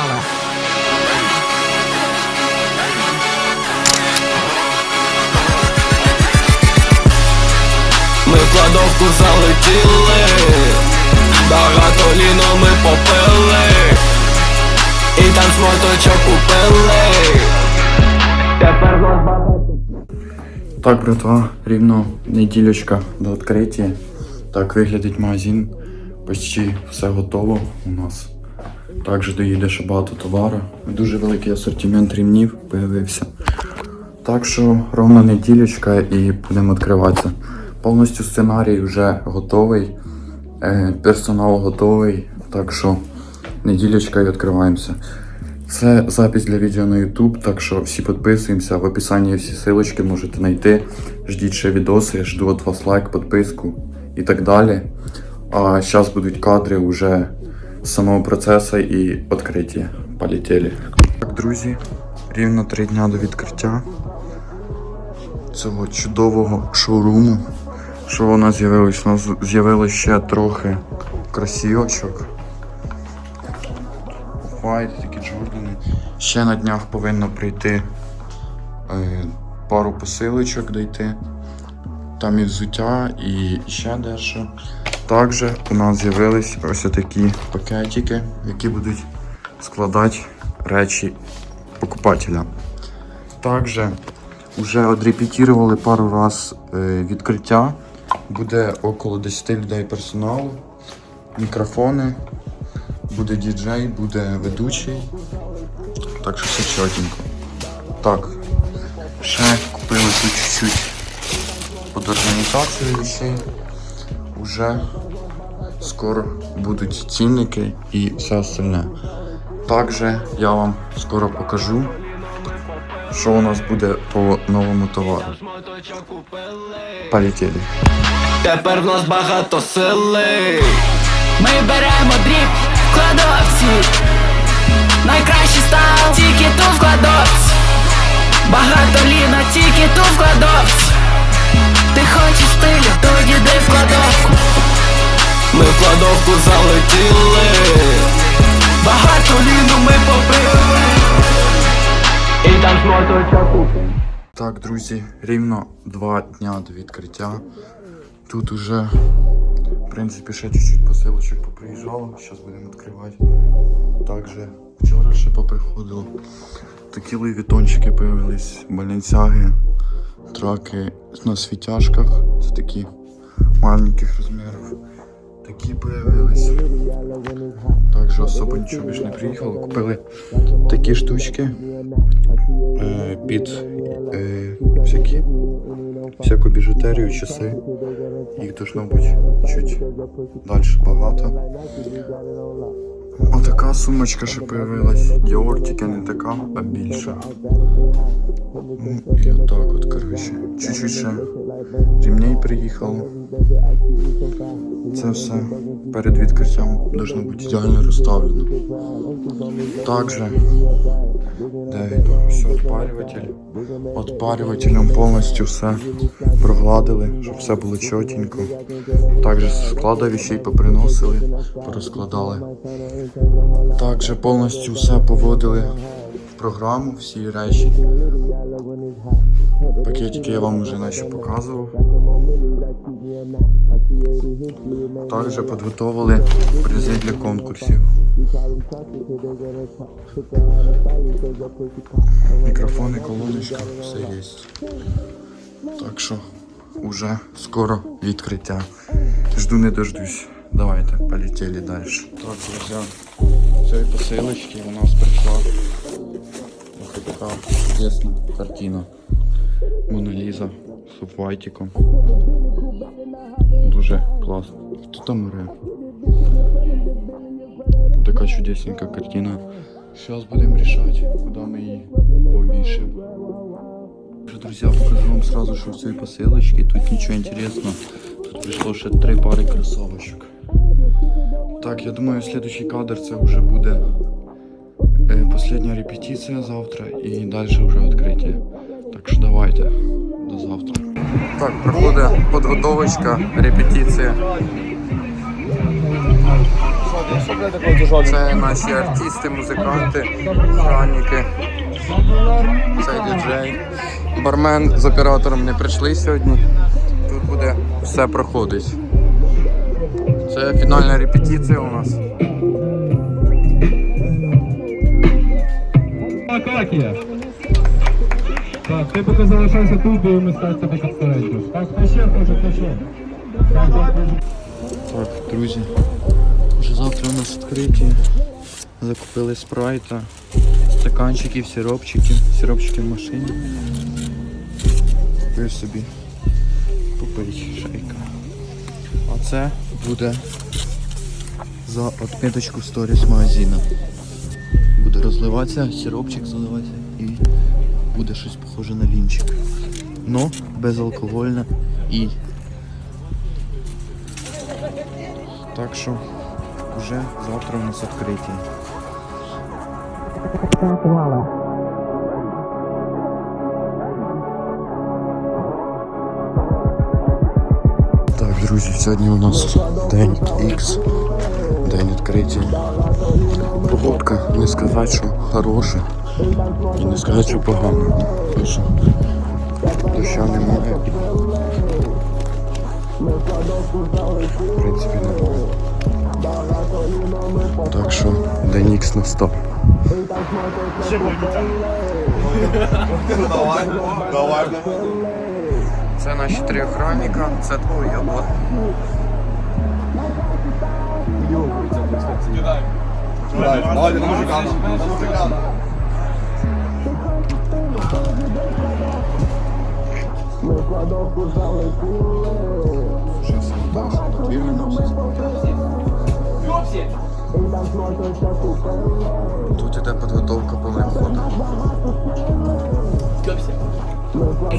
каналах. Ми в кладовку залетіли, багато ліно ми попили, і там смоточок купили. Так, братва, рівно неділючка до відкриття. Так виглядить магазин. Почти все готово у нас. Також доїде ще багато товару. Дуже великий асортимент рівнів появився. Так що ровно неділючка і будемо відкриватися. Повністю сценарій вже готовий, е, персонал готовий. Так що неділючка і відкриваємося. Це запись для відео на YouTube, так що всі підписуємося. В описанні всі ссылочки можете знайти. Ждіть ще відоси, жду від вас лайк, підписку і так далі. А зараз будуть кадри вже самого процесу і відкриття. Полетіли. Так, друзі, рівно три дня до відкриття цього чудового шоуруму. Що у нас з'явилось? У нас з'явилось ще трохи красівочок. White, такі Джордани. Ще на днях повинно прийти е, пару посилочок дійти. Там і взуття, і ще дещо. Також у нас з'явились ось такі пакетики, які будуть складати речі покупателя. Також вже одрепетірували пару раз е, відкриття. Буде около 10 людей персоналу, мікрофони, буде діджей, буде ведучий. Так що все чотенько. Так, ще купили тут чуть-чуть під організацію вещей. Уже скоро будуть цінники і все остальне. Також я вам скоро покажу, що у нас буде по новому товару. Полетели. Тепер в нас багато сили. Ми беремо дріб в кладовці. Найкращий став тільки ту в кладовці. Багато ліна, тільки ту в кладовці. Ти хочеш стилю, тоді йди в кладовку. Ми в кладовку залетіли, Багато ліну ми попили. і там смоточок купили. Так, друзі, рівно два дня до відкриття. Тут уже, в принципі, ще чуть-чуть посилочок поприїжджало. Зараз будемо відкривати. Також вчора ще поприходило. Такі левітончики появились, баленсяги, траки на світяшках. Це такі маленьких розмірів. Такі появились. Також особо нічого більше не приїхало. Купили такі штучки е, під е, всякі, всяку біжутерію, часи. Їх должно бути чуть далі багато. Отака сумочка ще появилась. Діор тільки не така, а більша. Ну, і отак от, коротше. Чуть-чуть ще рівней приїхало. Це все перед відкриттям должно бути ідеально розставлено. Також де? Все, отпарюватель. Отпарювателем повністю все прогладили, щоб все було чотенько. Також склада вещей поприносили, порозкладали. Також повністю все поводили в програму, всі речі. Пакетики я вам вже наче показував. Також підготовили призи для конкурсів. Мікрофони, колоночка, все є. Так що уже скоро відкриття. Жду не дождусь. Давайте, полетели далі. Так, друзі, цієї посилочки у нас прийшла ось така чудесна картина. Мона Ліза з Офвайтиком. Дуже класно. Хто там море? Така чудесненька картина. Сейчас будем решать, куда мы її повішимо. Друзья, покажу вам сразу, что в цій посилочці. Тут ничего интересного. Тут пришло ще три пари кроссовочек. Так, я думаю, следующий кадр це вже буде е, последня репетиція завтра і далі вже відкриття. Так що давайте, до завтра. Так, проходить підготовочка, репетиція. Це наші артисти, музиканти, охранники. Це діджей. Бармен з оператором не прийшли сьогодні. Тут буде все проходить. Це фінальна репетиція у нас. Акакія. Ти поки залишайся тут, будемо стати тебе. Так, хто ще хоче, хто ще? Так, друзі, вже завтра у нас відкриті. Закупили спрайта, стаканчиків, сиропчики, сиропчики в машині. Купив собі попить шейка. А це буде за отметочку сторіс магазина. Буде розливатися, сиропчик заливатися і буде щось похоже на лінчик. Но безалкогольне і Так що вже завтра у нас відкриті. Так, друзі, сьогодні у нас день X, день відкриття. Погодка, не сказати, що хороша, і не сказати, що погана. Що доща немає. В принципі, немає. Так що день X настав. Це наші три охранника, це Тут іде підготовка повним ходом.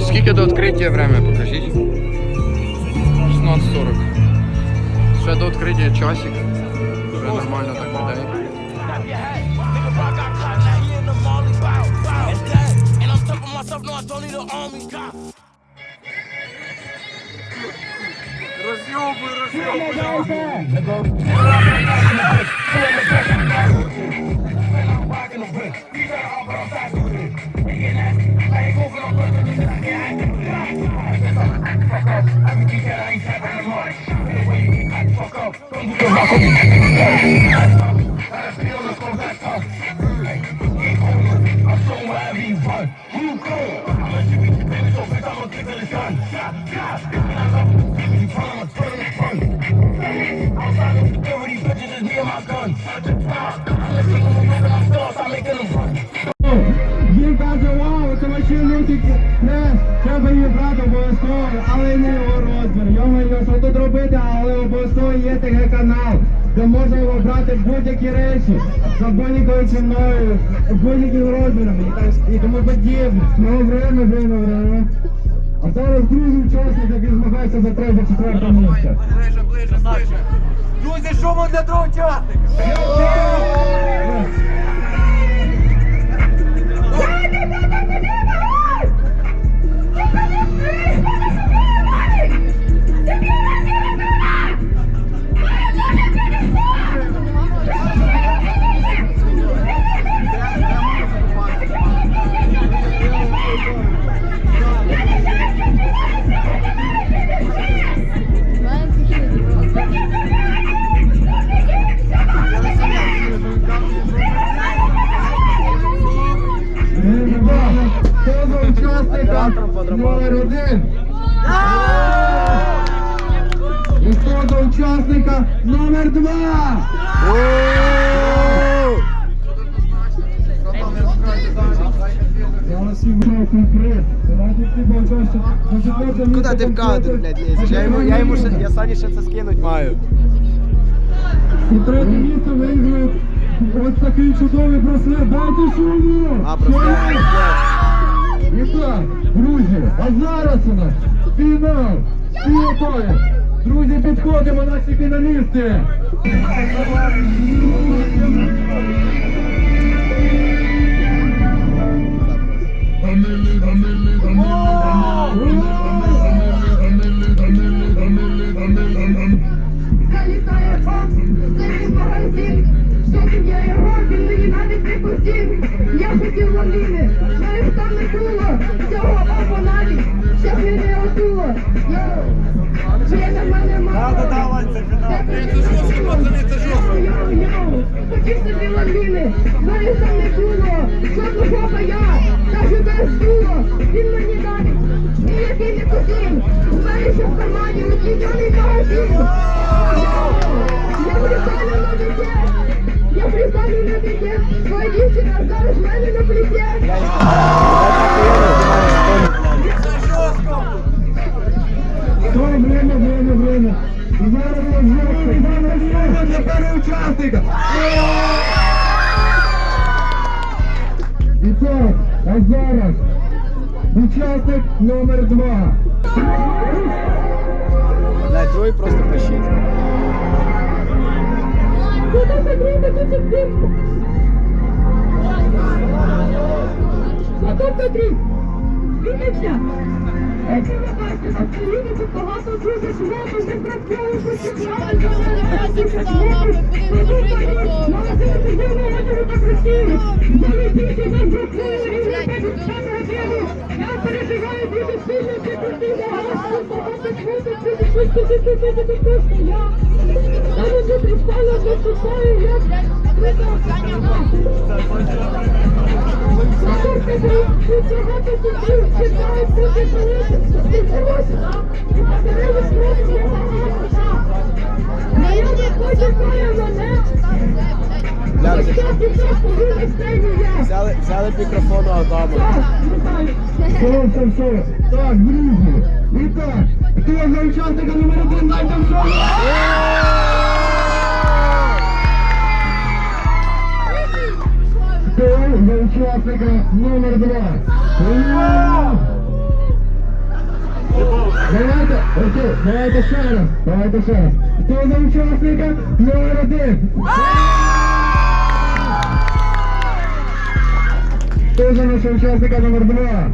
Скільки до відкриття время, покажіть? 16.40. Ще до відкриття часик. Вже нормально так myself, no, I don't need an army. God. Він каже, вау, це вообще лютий треш, треба її брати обов'язково, але не його розмір. Йому що тут робити, але обов'язково є ТГ канал, де можна його брати будь-які речі, за будь-якою ціною, будь-яким розміром і, і тому подібне. Знову время, время, время. А зараз другий учасник, який змагається за третє четверте місце. Друзі, шуму для другого учасника! Місце Куда ти в кадр, блядь, лезеш? Я йому, я йому ще, я Сані ще це скинуть маю. І третє місце виграє ось такий чудовий браслет. Дайте шуму! А, браслет, І так, друзі, а зараз у нас фінал. Всі готові. Друзі, підходимо, наші фіналісти. Залітає було. Вже на мене мало. Да, да, Вань, це фінал. Йоу-йоу, йоу, такі собі лавіни. Знаю, там не було. Жодну хопа я. Кажу, без було. Він мені далі. Ніякий не купив. Знаю, що в кармані відміньоний магазин. Я прикалю на дитя. Я прикалю на дитя. Моя дівчина зараз в мене на пліті. Зараз розжовують для першого учасника. І так, а зараз учасник номер два. Блядь, другий просто пишіть. Куди Петрівка тут вбивку? Зато Петрів, звільнився. Це ви бачите, що це люди тут багато дуже свято, не працюють, починають, я не представляю, як Взяли, взяли мікрофон у Адама. Все. Так, друзі. І так, хто за учасника номер один, дайте в Хто за учасника номер два? Давайте, окей, давайте ще давайте ще раз. За учасника номер один? Хто за нашого учасника номер два?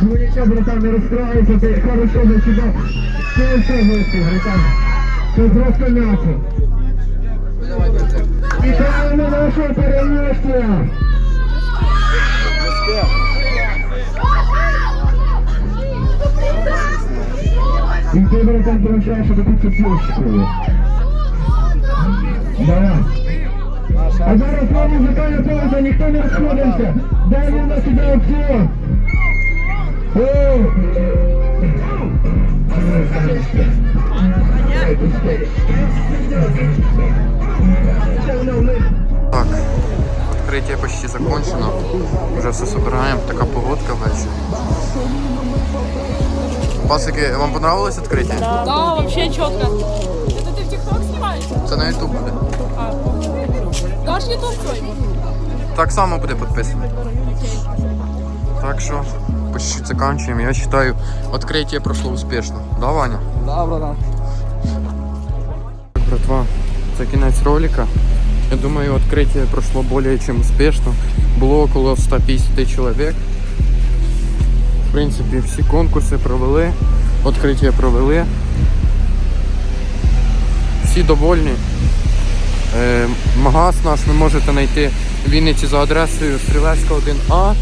Ну нічого, братан, не розстраюйся, ти хорошо зачитав. Все, все, гості, братан. Це просто м'ясо. Вітаємо нашого переможця! І ти, братан, получаєш таку цепочку. Давай. А зараз на музикальна пауза, ніхто не розходився. Далі у нас іде аукціон. О! Так, открытие почти закончено. Уже все собираем. Така погодка ввечері. Пасики, вам понравилось открытие? Да, вообще четко. Это ты в ТикТок снимаешь? Це на YouTube буде. А. Дашь ютуб свой? Так само буде підписано. Так що почти заканчиваем. Я считаю, открытие прошло успешно. Да, Ваня? Да, братан. Так, братва, це кінець ролика. Я думаю, відкриття пройшло більш ніж успішно. Було около 150 чоловік. В принципі, всі конкурси провели, відкриття провели. Всі довольні. Е, магаз наш ви можете знайти в Вінниці за адресою Стрілецька 1А.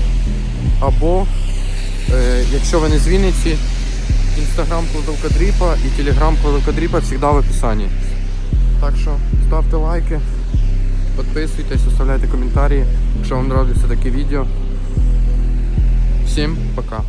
Або, е, якщо ви не з Вінниці, інстаграм Кладовка Дріпа і телеграм Кладовка Дріпа завжди в описанні. Так що ставте лайки, підписуйтесь, оставляйте коментарі, якщо вам подобається таке відео. Всім пока.